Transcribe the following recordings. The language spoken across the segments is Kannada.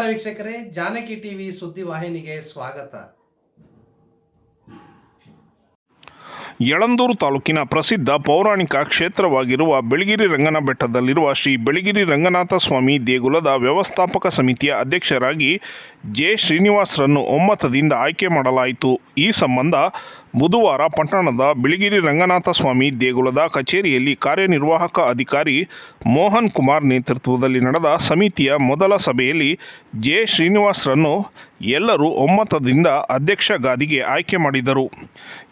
ವೀಕ್ಷಕರೇ, ಜಾನಕಿ ಟಿವಿ ಸುದ್ದಿ ವಾಹಿನಿಗೆ ಸ್ವಾಗತ. ಯಳಂದೂರು ತಾಲೂಕಿನ ಪ್ರಸಿದ್ಧ ಪೌರಾಣಿಕ ಕ್ಷೇತ್ರವಾಗಿರುವ ಬೆಳಗಿರಿ ರಂಗನ ಬೆಟ್ಟದಲ್ಲಿರುವ ಶ್ರೀ ಬೆಳಗಿರಿ ರಂಗನಾಥ ಸ್ವಾಮಿ ದೇಗುಲದ ವ್ಯವಸ್ಥಾಪಕ ಸಮಿತಿಯ ಅಧ್ಯಕ್ಷರಾಗಿ ಜೆ ಶ್ರೀನಿವಾಸ್ರನ್ನು ಒಮ್ಮತದಿಂದ ಆಯ್ಕೆ ಮಾಡಲಾಯಿತು. ಈ ಸಂಬಂಧ ಬುಧವಾರ ಪಟ್ಟಣದ ಬಿಳಿಗಿರಿ ರಂಗನಾಥ ಸ್ವಾಮಿ ದೇಗುಲದ ಕಚೇರಿಯಲ್ಲಿ ಕಾರ್ಯನಿರ್ವಾಹಕ ಅಧಿಕಾರಿ ಮೋಹನ್ ಕುಮಾರ್ ನೇತೃತ್ವದಲ್ಲಿ ನಡೆದ ಸಮಿತಿಯ ಮೊದಲ ಸಭೆಯಲ್ಲಿ ಜೆ ಶ್ರೀನಿವಾಸ್ರನ್ನು ಎಲ್ಲರೂ ಒಮ್ಮತದಿಂದ ಅಧ್ಯಕ್ಷ ಗಾದಿಗೆ ಆಯ್ಕೆ ಮಾಡಿದರು.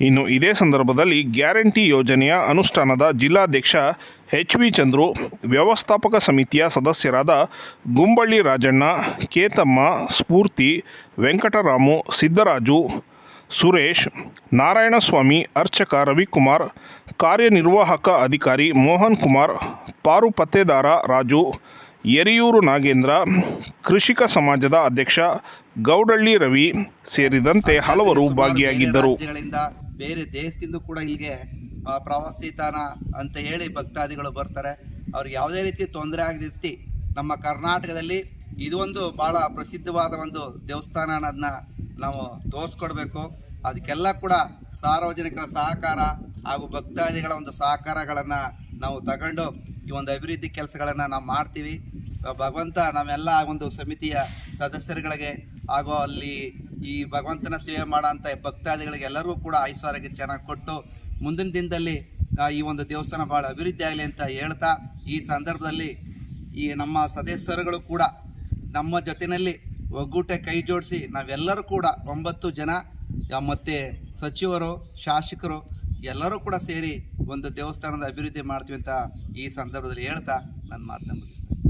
ಇನ್ನು ಇದೇ ಸಂದರ್ಭದಲ್ಲಿ ಗ್ಯಾರಂಟಿ ಯೋಜನೆಯ ಅನುಷ್ಠಾನದ ಜಿಲ್ಲಾಧ್ಯಕ್ಷ ಎಚ್ ವಿ ಚಂದ್ರು, ವ್ಯವಸ್ಥಾಪಕ ಸಮಿತಿಯ ಸದಸ್ಯರಾದ ಗುಂಬಳ್ಳಿ ರಾಜಣ್ಣ, ಕೇತಮ್ಮ ಸ್ಫೂರ್ತಿ, ವೆಂಕಟರಾಮು, ಸಿದ್ದರಾಜು ಸುರೇಶ್, ನಾರಾಯಣಸ್ವಾಮಿ, ಅರ್ಚಕ ರವಿಕುಮಾರ್, ಕಾರ್ಯನಿರ್ವಾಹಕ ಅಧಿಕಾರಿ ಮೋಹನ್ ಕುಮಾರ್, ಪಾರು ಪತ್ತೇದಾರ ರಾಜು ಯರಿಯೂರು ನಾಗೇಂದ್ರ, ಕೃಷಿಕ ಸಮಾಜದ ಅಧ್ಯಕ್ಷ ಗೌಡಳ್ಳಿ ರವಿ ಸೇರಿದಂತೆ ಹಲವರು ಭಾಗಿಯಾಗಿದ್ದರು. ಬೇರೆ ದೇಶದಿಂದ ಕೂಡ ಇಲ್ಲಿಗೆ ಪ್ರವಾಸಿ ತಾಣ ಅಂತ ಹೇಳಿ ಭಕ್ತಾದಿಗಳು ಬರ್ತಾರೆ. ಅವ್ರಿಗೆ ಯಾವುದೇ ರೀತಿ ತೊಂದರೆ ಆಗದಿರ್ತಿ ನಮ್ಮ ಕರ್ನಾಟಕದಲ್ಲಿ ಇದು ಒಂದು ಭಾಳ ಪ್ರಸಿದ್ಧವಾದ ಒಂದು ದೇವಸ್ಥಾನ ಅನ್ನೋದನ್ನ ನಾವು ತೋರಿಸ್ಕೊಡ್ಬೇಕು. ಅದಕ್ಕೆಲ್ಲ ಕೂಡ ಸಾರ್ವಜನಿಕರ ಸಹಕಾರ ಹಾಗೂ ಭಕ್ತಾದಿಗಳ ಒಂದು ಸಹಕಾರಗಳನ್ನು ನಾವು ತಗೊಂಡು ಈ ಒಂದು ಅಭಿವೃದ್ಧಿ ಕೆಲಸಗಳನ್ನು ನಾವು ಮಾಡ್ತೀವಿ. ಭಗವಂತ ನಾವೆಲ್ಲ ಒಂದು ಸಮಿತಿಯ ಸದಸ್ಯರುಗಳಿಗೆ ಹಾಗೂ ಅಲ್ಲಿ ಈ ಭಗವಂತನ ಸೇವೆ ಮಾಡೋಂಥ ಭಕ್ತಾದಿಗಳಿಗೆ ಎಲ್ಲರಿಗೂ ಕೂಡ ಐಶ್ವರ್ಯಕ್ಕೆ ಚೆನ್ನಾಗಿ ಕೊಟ್ಟು ಮುಂದಿನ ದಿನದಲ್ಲಿ ಈ ಒಂದು ದೇವಸ್ಥಾನ ಭಾಳ ಅಭಿವೃದ್ಧಿ ಆಗಲಿ ಅಂತ ಹೇಳ್ತಾ ಈ ಸಂದರ್ಭದಲ್ಲಿ ಈ ನಮ್ಮ ಸದಸ್ಯರುಗಳು ಕೂಡ ನಮ್ಮ ಜೊತೆಯಲ್ಲಿ ಒಗ್ಗೂಟೆ ಕೈ ಜೋಡಿಸಿ ನಾವೆಲ್ಲರೂ ಕೂಡ ಒಂಬತ್ತು ಜನ ಮತ್ತು ಸಚಿವರು, ಶಾಸಕರು ಎಲ್ಲರೂ ಕೂಡ ಸೇರಿ ಒಂದು ದೇವಸ್ಥಾನದ ಅಭಿವೃದ್ಧಿ ಮಾಡ್ತೀವಿ ಅಂತ ಈ ಸಂದರ್ಭದಲ್ಲಿ ಹೇಳ್ತಾ ನನ್ನ ಮಾತನ್ನ ಮುಗಿಸ್ತೇನೆ.